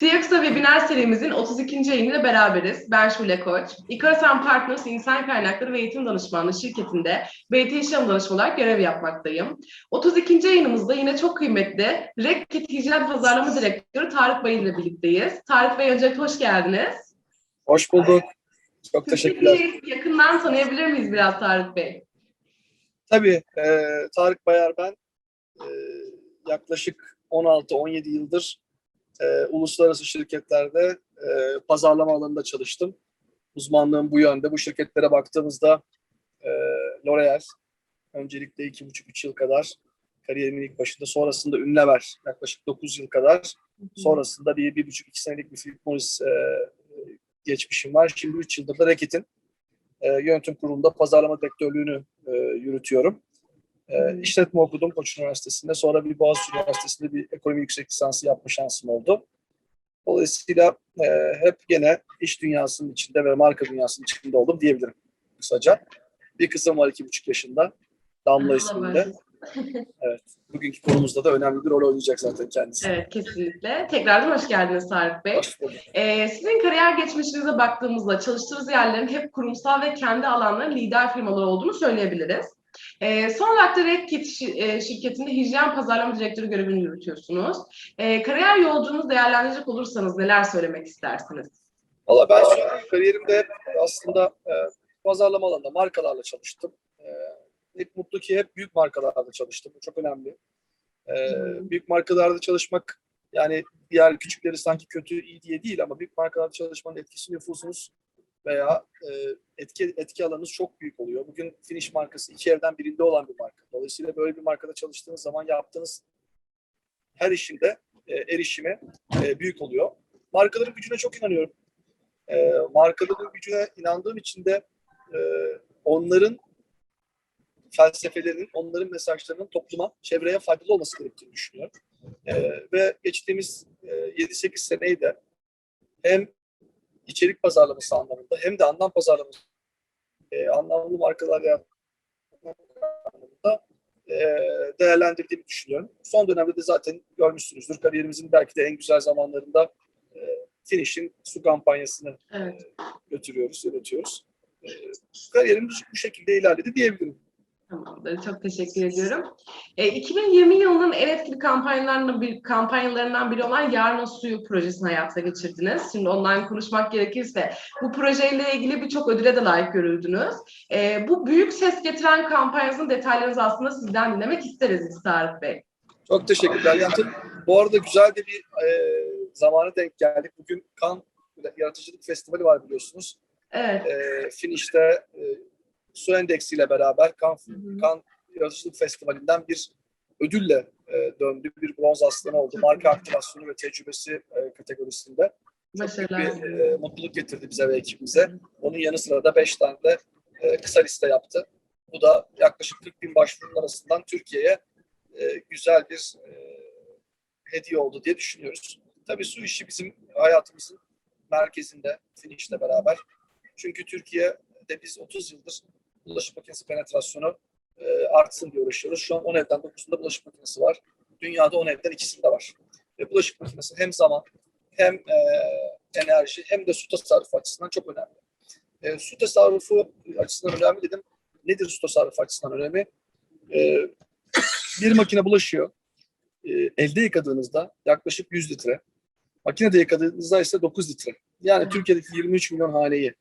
CXO Webinar serimizin 32. yayınıyla beraberiz. Ben Şule Koç. İKARASAN Partners İnsan Kaynakları ve Eğitim Danışmanlığı şirketinde BT İşlem Danışmanı olarak görev yapmaktayım. 32. yayınımızda yine çok kıymetli Rekkit Hijyen Pazarlama Direktörü Tarık Bayır ile birlikteyiz. Tarık Bey öncelikle hoş geldiniz. Hoş bulduk. Çok teşekkürler. Yakından tanıyabilir miyiz biraz Tarık Bey? Tabii e, Tarık Bayar ben. E, yaklaşık 16-17 yıldır e, uluslararası şirketlerde e, pazarlama alanında çalıştım. Uzmanlığım bu yönde. Bu şirketlere baktığımızda e, L'Oreal öncelikle 2,5-3 yıl kadar kariyerimin ilk başında. Sonrasında Unilever yaklaşık 9 yıl kadar. Sonrasında bir, bir buçuk iki senelik bir Philip Morris e, geçmişim var. Şimdi 3 yıldır da Reckitt'in e, yönetim kurulunda pazarlama direktörlüğünü e, yürütüyorum. E, işletme okudum Koç Üniversitesi'nde. Sonra bir Boğaziçi Üniversitesi'nde bir ekonomi yüksek lisansı yapma şansım oldu. Dolayısıyla e, hep gene iş dünyasının içinde ve marka dünyasının içinde oldum diyebilirim kısaca. Bir kızım var iki buçuk yaşında. Damla isminde. Evet. Bugünkü konumuzda da önemli bir rol oynayacak zaten kendisi. Evet kesinlikle. Tekrardan hoş geldiniz Tarık Bey. Hoş bulduk. Ee, sizin kariyer geçmişinize baktığımızda çalıştığınız yerlerin hep kurumsal ve kendi alanların lider firmaları olduğunu söyleyebiliriz. Ee, son olarak da Red Kit e, şirketinde hijyen pazarlama direktörü görevini yürütüyorsunuz. Ee, kariyer yolculuğunuzu değerlendirecek olursanız neler söylemek istersiniz? Valla ben söyleyeyim kariyerimde hep aslında e, pazarlama alanında markalarla çalıştım. E, hep mutlu ki hep büyük markalarla çalıştım. Bu çok önemli. E. Büyük markalarda çalışmak yani diğer küçükleri sanki kötü iyi diye değil ama büyük markalarda çalışmanın etkisi nüfusunuz veya e, etki etki alanınız çok büyük oluyor. Bugün Finish markası iki evden birinde olan bir marka. Dolayısıyla böyle bir markada çalıştığınız zaman yaptığınız her işinde e, erişimi e, büyük oluyor. Markaların gücüne çok inanıyorum e, markaların gücüne inandığım için de e, onların felsefelerinin, onların mesajlarının topluma, çevreye faydalı olması gerektiğini düşünüyorum. E, ve geçtiğimiz e, 7-8 seneyi de hem içerik pazarlaması anlamında hem de anlam pazarlaması e, anlamlı markalar anlamında e, değerlendirdiğimi düşünüyorum. Son dönemde de zaten görmüşsünüzdür. Kariyerimizin belki de en güzel zamanlarında e, Finish'in su kampanyasını Evet. götürüyoruz, yönetiyoruz. E, kariyerimiz bu şekilde ilerledi diyebilirim. Tamamdır. Çok teşekkür ediyorum. E, 2020 yılının en etkili kampanyalarından, bir, kampanyalarından biri olan Yarın Suyu projesini hayata geçirdiniz. Şimdi ondan konuşmak gerekirse bu projeyle ilgili birçok ödüle de layık görüldünüz. E, bu büyük ses getiren kampanyanızın detaylarını aslında sizden dinlemek isteriz Tarık Bey. Çok teşekkürler. Yani bu arada güzel de bir e, zamana denk geldik. Bugün Kan Yaratıcılık Festivali var biliyorsunuz. Evet. E, Finish'te e, su endeksiyle beraber Kan, kan Yaratıcılık Festivali'nden bir ödülle e, döndü. Bir bronz aslanı oldu. Çok Marka aktivasyonu ve tecrübesi e, kategorisinde. Çok büyük Başarılar. bir e, mutluluk getirdi bize ve ekibimize. Onun yanı sıra da 5 tane de e, kısa liste yaptı. Bu da yaklaşık 40 bin başvurunun arasından Türkiye'ye e, güzel bir e, hediye oldu diye düşünüyoruz. Tabii su işi bizim hayatımızın merkezinde, Finish'le beraber. Çünkü Türkiye'de biz 30 yıldır bulaşık makinesi penetrasyonu e, artsın diye uğraşıyoruz. Şu an 10 evden 9'unda bulaşık makinesi var. Dünyada 10 evden ikisinde var. Ve bulaşık makinesi hem zaman hem e, enerji hem de su tasarrufu açısından çok önemli. E, su tasarrufu açısından önemli dedim. Nedir su tasarrufu açısından önemli? E, bir makine bulaşıyor. E, elde yıkadığınızda yaklaşık 100 litre. Makinede yıkadığınızda ise 9 litre. Yani. Türkiye'deki 23 milyon haneyi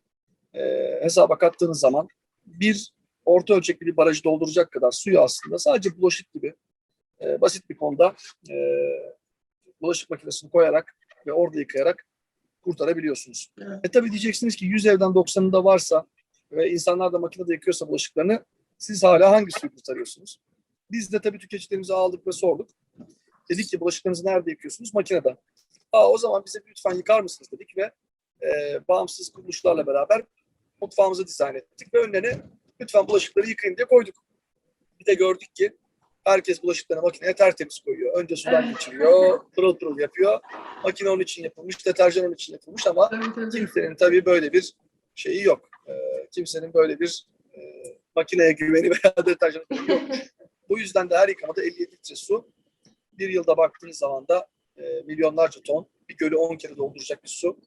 e, hesaba kattığınız zaman bir orta ölçekli bir barajı dolduracak kadar suyu aslında sadece bulaşık gibi e, basit bir konuda e, bulaşık makinesini koyarak ve orada yıkayarak kurtarabiliyorsunuz. Evet. E tabii diyeceksiniz ki 100 evden 90'ında varsa ve insanlar da makinede yıkıyorsa bulaşıklarını siz hala hangi suyu kurtarıyorsunuz? Biz de tabii tüketicilerimizi aldık ve sorduk. Dedik ki bulaşıklarınızı nerede yıkıyorsunuz? Makinede. Aa, o zaman bize lütfen yıkar mısınız dedik ve e, bağımsız kuruluşlarla beraber mutfağımızı dizayn ettik ve önlerine lütfen bulaşıkları yıkayın diye koyduk. Bir de gördük ki herkes bulaşıklarını makineye tertemiz koyuyor. Önce sudan geçiriyor, pırıl pırıl yapıyor. Makine onun için yapılmış, deterjan onun için yapılmış ama kimsenin tabii böyle bir şeyi yok. Ee, kimsenin böyle bir e, makineye güveni veya deterjan yok. Bu yüzden de her yıkamada 57 litre su. Bir yılda baktığınız zaman da e, milyonlarca ton bir gölü 10 kere dolduracak bir su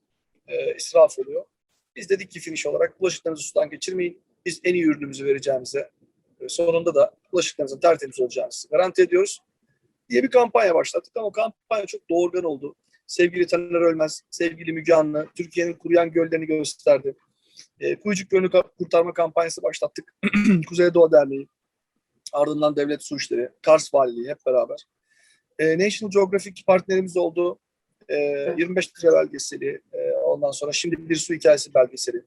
e, israf oluyor. Biz dedik ki finish olarak bulaşıklarınızı sudan geçirmeyin. Biz en iyi ürünümüzü vereceğimize e, sonunda da bulaşıklarınızın tertemiz olacağını garanti ediyoruz diye bir kampanya başlattık ama kampanya çok doğurgan oldu. Sevgili Taner Ölmez, sevgili Müge Anlı, Türkiye'nin kuruyan göllerini gösterdi. E, Kuyucuk Gölü'nü kurtarma kampanyası başlattık. Kuzeydoğu Derneği, ardından Devlet Su İşleri, Kars Valiliği hep beraber. E, National Geographic partnerimiz oldu. E, 25 litre belgeseli, e, ondan sonra şimdi bir su hikayesi belgeseli.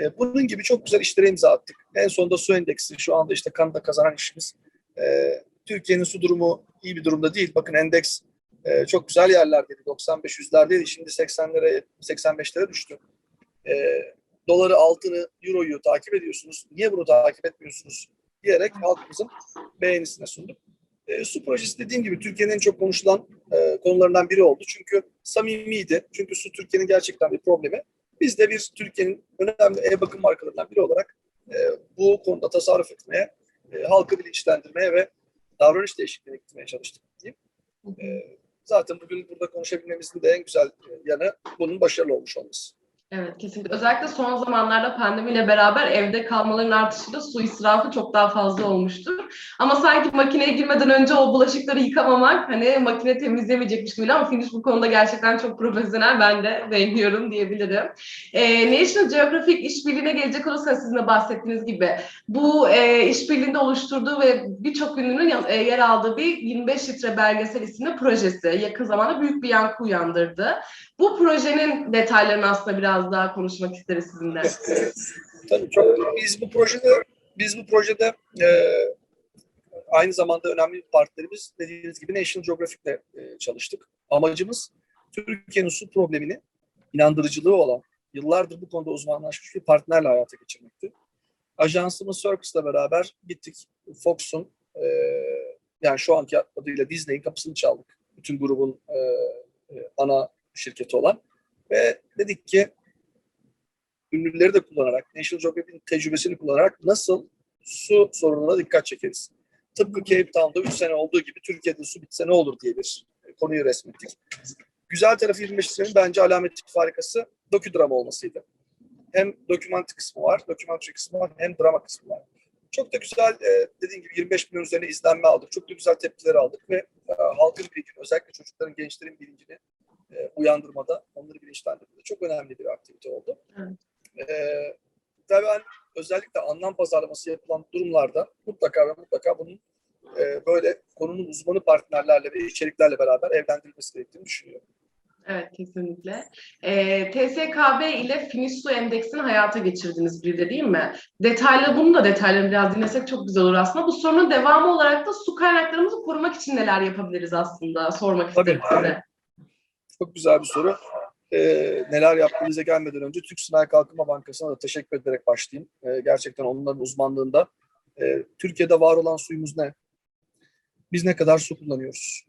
E, bunun gibi çok güzel işlere imza attık. En sonunda su endeksi, şu anda işte Kanada kazanan işimiz. E, Türkiye'nin su durumu iyi bir durumda değil. Bakın endeks e, çok güzel yerlerdeydi. 95-100'lerdeydi. Şimdi 80'lere, 85'lere düştü. E, doları, altını, euroyu takip ediyorsunuz. Niye bunu takip etmiyorsunuz diyerek halkımızın beğenisine sunduk. E, su projesi dediğim gibi Türkiye'nin en çok konuşulan e, konularından biri oldu. Çünkü samimiydi. Çünkü su Türkiye'nin gerçekten bir problemi. Biz de bir Türkiye'nin önemli ev bakım markalarından biri olarak e, bu konuda tasarruf etmeye, e, halkı bilinçlendirmeye ve davranış değişikliğine gitmeye çalıştık diyeyim. E, zaten bugün burada konuşabilmemizin de en güzel yanı bunun başarılı olmuş olması. Evet kesinlikle. Özellikle son zamanlarda pandemiyle beraber evde kalmaların artışıyla su israfı çok daha fazla olmuştur. Ama sanki makineye girmeden önce o bulaşıkları yıkamamak hani makine temizlemeyecekmiş gibi ama Finish bu konuda gerçekten çok profesyonel. Ben de beğeniyorum diyebilirim. Ee, National Geographic işbirliğine gelecek olursa sizin de bahsettiğiniz gibi bu e, işbirliğinde oluşturduğu ve birçok ünlünün e, yer aldığı bir 25 litre belgesel isimli projesi yakın zamanda büyük bir yankı uyandırdı. Bu projenin detaylarını aslında biraz daha konuşmak isteriz sizinle. Tabii çok. Biz bu projede biz bu projede e, aynı zamanda önemli bir partnerimiz dediğiniz gibi National Geographic'le e, çalıştık. Amacımız Türkiye'nin su problemini inandırıcılığı olan, yıllardır bu konuda uzmanlaşmış bir partnerle hayata geçirmekti. Ajansımız Circus'la beraber gittik. Fox'un e, yani şu anki adıyla Disney'in kapısını çaldık. Bütün grubun e, e, ana şirketi olan. Ve dedik ki ünlüleri de kullanarak, National Geographic'in tecrübesini kullanarak nasıl su sorununa dikkat çekeriz. Tıpkı Cape Town'da 3 sene olduğu gibi Türkiye'de su bitse ne olur diye bir konuyu resmettik. Güzel tarafı 25 senenin bence alametlik farikası dokudrama olmasıydı. Hem dokümantri kısmı var, dokümantri kısmı var, hem drama kısmı var. Çok da güzel, e, dediğim gibi 25 milyon üzerine izlenme aldık. Çok da güzel tepkiler aldık ve e, halkın bilincini, özellikle çocukların, gençlerin bilincini e, uyandırmada, onları bilinçlendirmede çok önemli bir aktivite oldu. Evet. Ve ben özellikle anlam pazarlaması yapılan durumlarda mutlaka ve mutlaka bunun e, böyle konunun uzmanı partnerlerle ve içeriklerle beraber evlendirilmesi gerektiğini düşünüyorum. Evet kesinlikle. Ee, TSKB ile Finish Su Endeksini hayata geçirdiniz bir de değil mi? Detaylı bunu da detaylarını biraz dinlesek çok güzel olur aslında. Bu sorunun devamı olarak da su kaynaklarımızı korumak için neler yapabiliriz aslında sormak Tabii. isterim size. Çok güzel bir soru. Ee, neler yaptığımıza gelmeden önce Türk Sanayi Kalkınma Bankası'na da teşekkür ederek başlayayım. Ee, gerçekten onların uzmanlığında. Ee, Türkiye'de var olan suyumuz ne? Biz ne kadar su kullanıyoruz?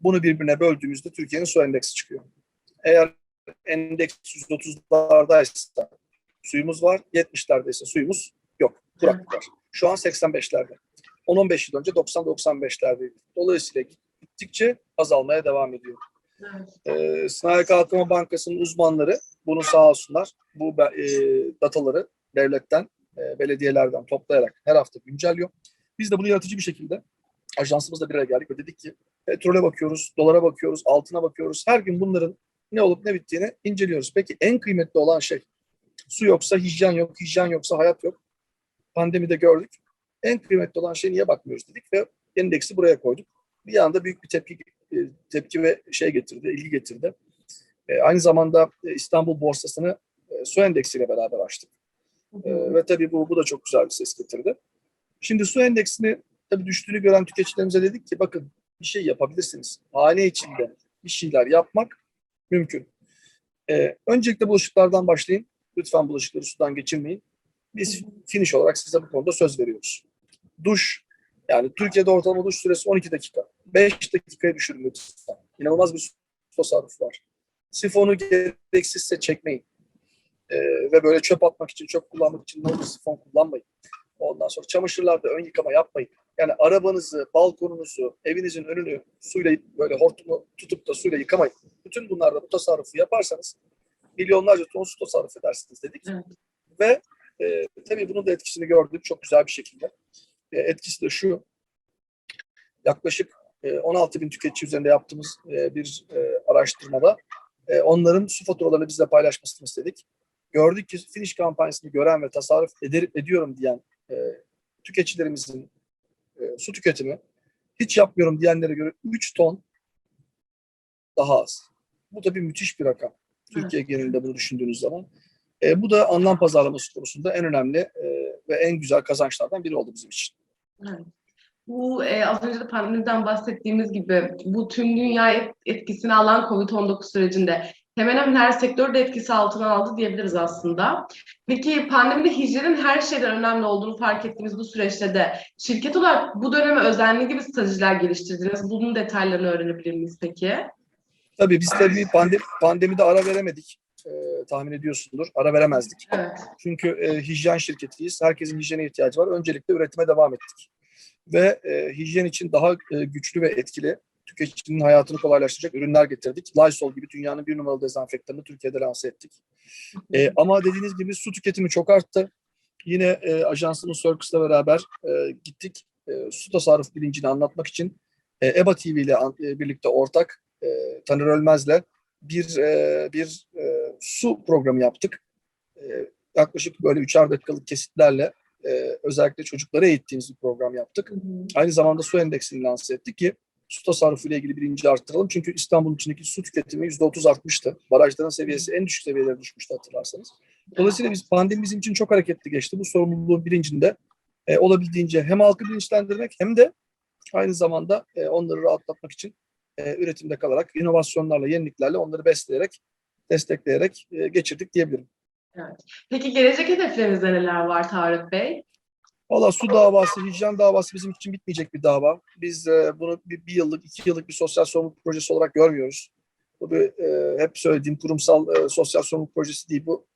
Bunu birbirine böldüğümüzde Türkiye'nin su endeksi çıkıyor. Eğer endeks 130'lardaysa suyumuz var, 70'lerdeyse suyumuz yok. Kuraklık var. Şu an 85'lerde. 10-15 yıl önce 90-95'lerdeydi. Dolayısıyla gittikçe azalmaya devam ediyor. E, Sanayi Kalkınma Bankası'nın uzmanları bunu sağ olsunlar bu e, dataları devletten, e, belediyelerden toplayarak her hafta güncelliyor. Biz de bunu yaratıcı bir şekilde ajansımızla bir araya geldik ve dedik ki petrole bakıyoruz, dolara bakıyoruz, altına bakıyoruz. Her gün bunların ne olup ne bittiğini inceliyoruz. Peki en kıymetli olan şey su yoksa hijyen yok, hijyen yoksa hayat yok. Pandemide gördük. En kıymetli olan şey niye bakmıyoruz dedik ve endeksi buraya koyduk. Bir anda büyük bir tepki tepki ve şey getirdi, ilgi getirdi. E, aynı zamanda e, İstanbul borsasını e, su endeksiyle beraber açtık. E, ve tabii bu, bu da çok güzel bir ses getirdi. Şimdi su endeksini tabii düştüğünü gören tüketicilerimize dedik ki bakın bir şey yapabilirsiniz. Hane içinde bir şeyler yapmak mümkün. E, öncelikle bulaşıklardan başlayın. Lütfen bulaşıkları sudan geçirmeyin. Biz finish olarak size bu konuda söz veriyoruz. Duş, yani Türkiye'de ortalama duş süresi 12 dakika. 5 dakikaya düşürün lütfen. İnanılmaz bir su tasarrufu var. Sifonu gereksizse çekmeyin. Ee, ve böyle çöp atmak için, çöp kullanmak için ne olur sifon kullanmayın. Ondan sonra çamaşırlarda ön yıkama yapmayın. Yani arabanızı, balkonunuzu, evinizin önünü suyla böyle hortumu tutup da suyla yıkamayın. Bütün bunlarda bu tasarrufu yaparsanız milyonlarca ton su tasarruf edersiniz dedik. Evet. Ve e, tabii bunun da etkisini gördük çok güzel bir şekilde. E, etkisi de şu. Yaklaşık e, 16 bin tüketici üzerinde yaptığımız e, bir e, araştırmada e, onların su faturalarını bizle paylaşmasını istedik. Gördük ki finish kampanyasını gören ve tasarruf eder, ediyorum diyen e, tüketicilerimizin e, su tüketimi hiç yapmıyorum diyenlere göre 3 ton daha az. Bu tabii müthiş bir rakam. Türkiye genelinde bunu düşündüğünüz zaman. E, bu da anlam pazarlaması konusunda en önemli e, ve en güzel kazançlardan biri oldu bizim için. Bu e, az önce de pandemiden bahsettiğimiz gibi bu tüm dünya et- etkisini alan COVID-19 sürecinde hemen hemen her sektör etkisi altına aldı diyebiliriz aslında. Peki pandemide hijyenin her şeyden önemli olduğunu fark ettiğimiz bu süreçte de şirket olarak bu döneme özenli gibi stratejiler geliştirdiniz. Bunun detaylarını öğrenebilir miyiz peki? Tabii biz tabii pandemi, pandemide ara veremedik. E, tahmin ediyorsundur. Ara veremezdik. Evet. Çünkü e, hijyen şirketiyiz. Herkesin hijyene ihtiyacı var. Öncelikle üretime devam ettik. Ve e, hijyen için daha e, güçlü ve etkili tüketicinin hayatını kolaylaştıracak ürünler getirdik. Lysol gibi dünyanın bir numaralı dezenfektanını Türkiye'de lanse ettik. E, ama dediğiniz gibi su tüketimi çok arttı. Yine e, ajansımız Circus'la beraber e, gittik. E, su tasarruf bilincini anlatmak için e, EBA TV ile e, birlikte ortak e, Taner Ölmez'le bir e, bir e, su programı yaptık. E, yaklaşık böyle üçer dakikalık kesitlerle e, özellikle çocuklara eğittiğimiz bir program yaptık. Hı hı. Aynı zamanda su endeksini lanse ettik ki su tasarrufu ile ilgili bilinci arttıralım. Çünkü İstanbul'un içindeki su tüketimi %30 artmıştı. Barajların seviyesi en düşük seviyelere düşmüştü hatırlarsanız. Dolayısıyla biz pandemi bizim için çok hareketli geçti. Bu sorumluluğun bilincinde e, olabildiğince hem halkı bilinçlendirmek hem de aynı zamanda e, onları rahatlatmak için e, üretimde kalarak, inovasyonlarla, yeniliklerle onları besleyerek, destekleyerek e, geçirdik diyebilirim. Peki gelecek hedeflerinizde neler var Tarık Bey? Valla su davası, hijyen davası bizim için bitmeyecek bir dava. Biz e, bunu bir, bir yıllık, iki yıllık bir sosyal sorumluluk projesi olarak görmüyoruz. Bu bir, e, hep söylediğim kurumsal e, sosyal sorumluluk projesi değil. Bu,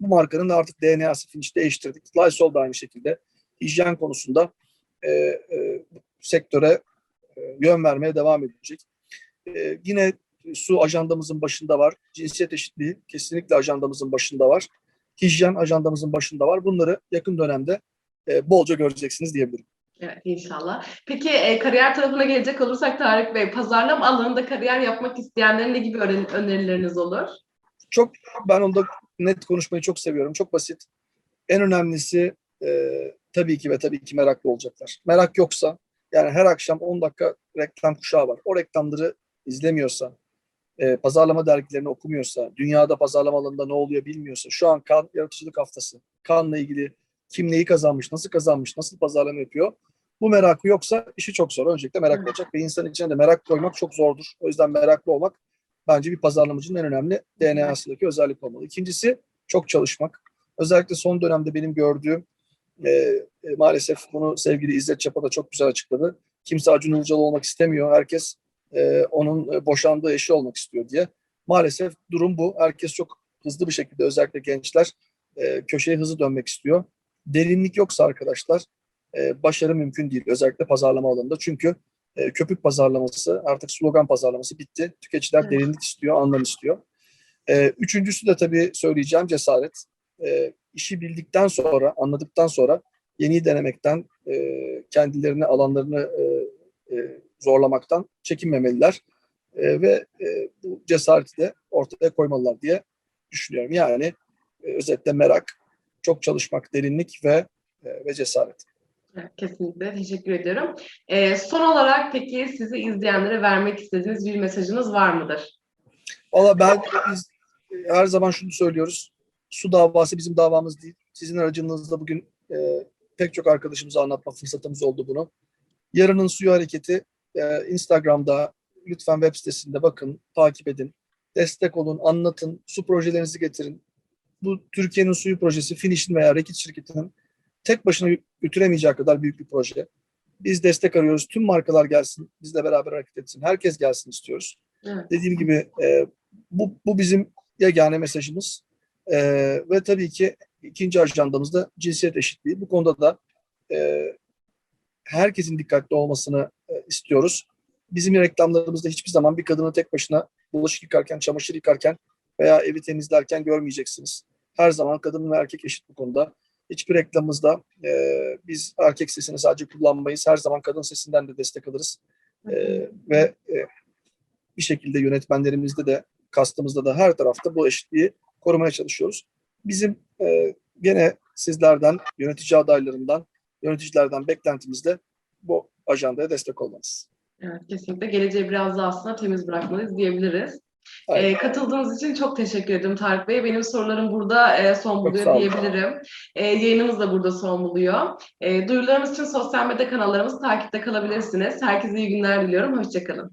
bu markanın artık DNA'sı finish değiştirdik. Lysol da aynı şekilde hijyen konusunda e, e, sektöre e, yön vermeye devam edecek. E, yine su ajandamızın başında var. Cinsiyet eşitliği kesinlikle ajandamızın başında var. Hijyen ajandamızın başında var. Bunları yakın dönemde e, bolca göreceksiniz diyebilirim. Evet inşallah. Peki e, kariyer tarafına gelecek olursak Tarık Bey, pazarlama alanında kariyer yapmak isteyenlerin ne gibi önerileriniz olur? Çok ben onda net konuşmayı çok seviyorum. Çok basit. En önemlisi e, tabii ki ve tabii ki meraklı olacaklar. Merak yoksa yani her akşam 10 dakika reklam kuşağı var. O reklamları izlemiyorsa, e, pazarlama dergilerini okumuyorsa, dünyada pazarlama alanında ne oluyor bilmiyorsa, şu an kan yaratıcılık haftası, kanla ilgili kim neyi kazanmış, nasıl kazanmış, nasıl pazarlama yapıyor. Bu merakı yoksa işi çok zor. Öncelikle merak Evet. olacak ve insan içine de merak koymak çok zordur. O yüzden meraklı olmak bence bir pazarlamacının en önemli DNA'sındaki özellik olmalı. İkincisi çok çalışmak. Özellikle son dönemde benim gördüğüm e, e, maalesef bunu sevgili İzzet Çapa da çok güzel açıkladı. Kimse Acun Ilıcalı olmak istemiyor. Herkes e, onun e, boşandığı eşi olmak istiyor diye. Maalesef durum bu. Herkes çok hızlı bir şekilde özellikle gençler e, köşeye hızlı dönmek istiyor. Derinlik yoksa arkadaşlar e, başarı mümkün değil. Özellikle pazarlama alanında. Çünkü e, köpük pazarlaması artık slogan pazarlaması bitti. Tüketiciler Evet. derinlik istiyor, anlam istiyor. E, üçüncüsü de tabii söyleyeceğim cesaret. E, işi bildikten sonra, anladıktan sonra yeniyi denemekten, e, kendilerini, alanlarını e, zorlamaktan çekinmemeliler. E, ve e, bu cesareti de ortaya koymalılar diye düşünüyorum. Yani e, özetle merak, çok çalışmak, derinlik ve e, ve cesaret. Evet, Kesinlikle teşekkür ediyorum. E, son olarak peki sizi izleyenlere vermek istediğiniz bir mesajınız var mıdır? Valla ben biz e, her zaman şunu söylüyoruz. Su davası bizim davamız değil. Sizin aracınızda bugün e, pek çok arkadaşımıza anlatma fırsatımız oldu bunu. Yarının Suyu Hareketi e, Instagram'da lütfen web sitesinde bakın, takip edin. Destek olun, anlatın, su projelerinizi getirin. Bu Türkiye'nin suyu projesi Finish'in veya Rekit şirketinin tek başına götüremeyeceği kadar büyük bir proje. Biz destek arıyoruz. Tüm markalar gelsin, bizle beraber hareket etsin. Herkes gelsin istiyoruz. Evet. Dediğim gibi e, bu, bu bizim yegane mesajımız. E, ve tabii ki ikinci ajandamızda cinsiyet eşitliği. Bu konuda da e, herkesin dikkatli olmasını istiyoruz. Bizim reklamlarımızda hiçbir zaman bir kadını tek başına bulaşık yıkarken, çamaşır yıkarken veya evi temizlerken görmeyeceksiniz. Her zaman kadın ve erkek eşit bu konuda. Hiçbir reklamımızda e, biz erkek sesini sadece kullanmayız. Her zaman kadın sesinden de destek alırız. E, ve e, bir şekilde yönetmenlerimizde de, kastımızda da her tarafta bu eşitliği korumaya çalışıyoruz. Bizim e, gene sizlerden, yönetici adaylarından, yöneticilerden beklentimiz de bu ajandaya destek olmanız. Evet, kesinlikle geleceği biraz daha aslında temiz bırakmalıyız diyebiliriz. E, katıldığınız için çok teşekkür ederim Tarık Bey. Benim sorularım burada e, son buluyor diyebilirim. E, yayınımız da burada son buluyor. E, duyurularımız için sosyal medya kanallarımızı takipte kalabilirsiniz. Herkese iyi günler diliyorum. Hoşçakalın.